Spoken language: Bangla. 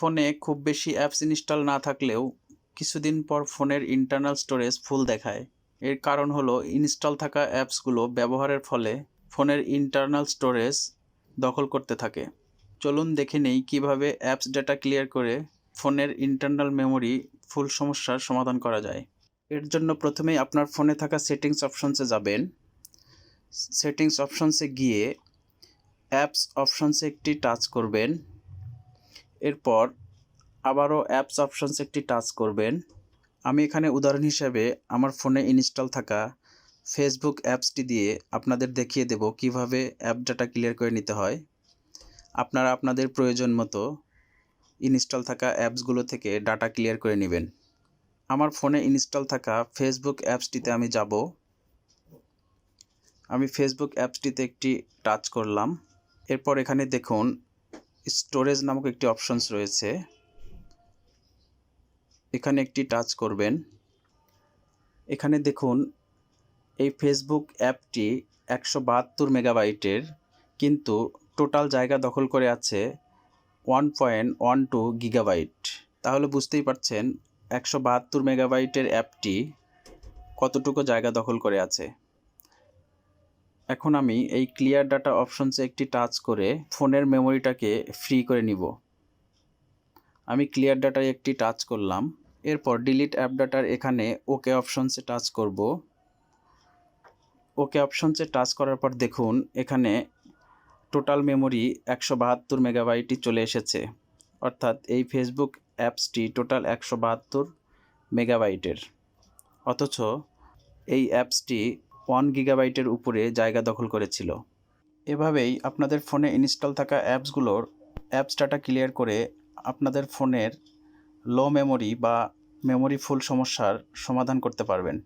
ফোনে খুব বেশি অ্যাপস ইনস্টল না থাকলেও কিছুদিন পর ফোনের ইন্টারনাল স্টোরেজ ফুল দেখায়। এর কারণ হলো ইনস্টল থাকা অ্যাপসগুলো ব্যবহারের ফলে ফোনের ইন্টারনাল স্টোরেজ দখল করতে থাকে। চলুন দেখে নেই কীভাবে অ্যাপস ডেটা ক্লিয়ার করে ফোনের ইন্টারনাল মেমোরি ফুল সমস্যার সমাধান করা যায়। এর জন্য প্রথমেই আপনার ফোনে থাকা সেটিংস অপশনসে যাবেন। সেটিংস অপশনসে গিয়ে অ্যাপস অপশনসে একটি টাচ করবেন। এরপর আবারও অ্যাপস অপশনস একটি টাচ করবেন। আমি এখানে উদাহরণ হিসেবে আমার ফোনে ইনস্টল থাকা ফেসবুক অ্যাপসটি দিয়ে আপনাদের দেখিয়ে দেব কীভাবে অ্যাপ ডাটা ক্লিয়ার করে নিতে হয়। আপনারা আপনাদের প্রয়োজন মতো ইনস্টল থাকা অ্যাপসগুলো থেকে ডাটা ক্লিয়ার করে নেবেন। আমার ফোনে ইনস্টল থাকা ফেসবুক অ্যাপসটিতে আমি যাব। আমি ফেসবুক অ্যাপসটিতে একটি টাচ করলাম। এরপর এখানে দেখুন স্টোরেজ নামক একটি অপশনস রয়েছে। এখানে একটি টাচ করবেন। এখানে দেখুন, এই ফেসবুক অ্যাপটি একশো বাহাত্তর মেগাবাইটের, কিন্তু টোটাল জায়গা দখল করে আছে one point one two gigabyte তাহলে বুঝতেই পারছেন, একশো বাহাত্তর মেগাবাইটের অ্যাপটি কতটুকু জায়গা দখল করে আছে। এখন আমি এই ক্লিয়ার ডাটা অপশনসে একটি টাচ করে ফোনের মেমোরিটাকে ফ্রি করে নিব। আমি ক্লিয়ার ডাটায় একটি টাচ করলাম। এরপর ডিলিট অ্যাপ ডাটার এখানে ওকে অপশনসে টাচ করব। ওকে অপশনসে টাচ করার পর দেখুন, এখানে টোটাল মেমোরি একশো বাহাত্তর মেগাবাইটই চলে এসেছে। অর্থাৎ এই ফেসবুক অ্যাপসটি টোটাল একশো বাহাত্তর মেগাবাইটের অথচ এই অ্যাপসটি ওয়ান গিগাবাইটের উপরে জায়গা দখল করেছিল। এভাবেই আপনাদের ফোনে ইনস্টল থাকা অ্যাপসগুলোর অ্যাপস ডাটা ক্লিয়ার করে আপনাদের ফোনের লো মেমোরি বা মেমোরি ফুল সমস্যার সমাধান করতে পারবেন।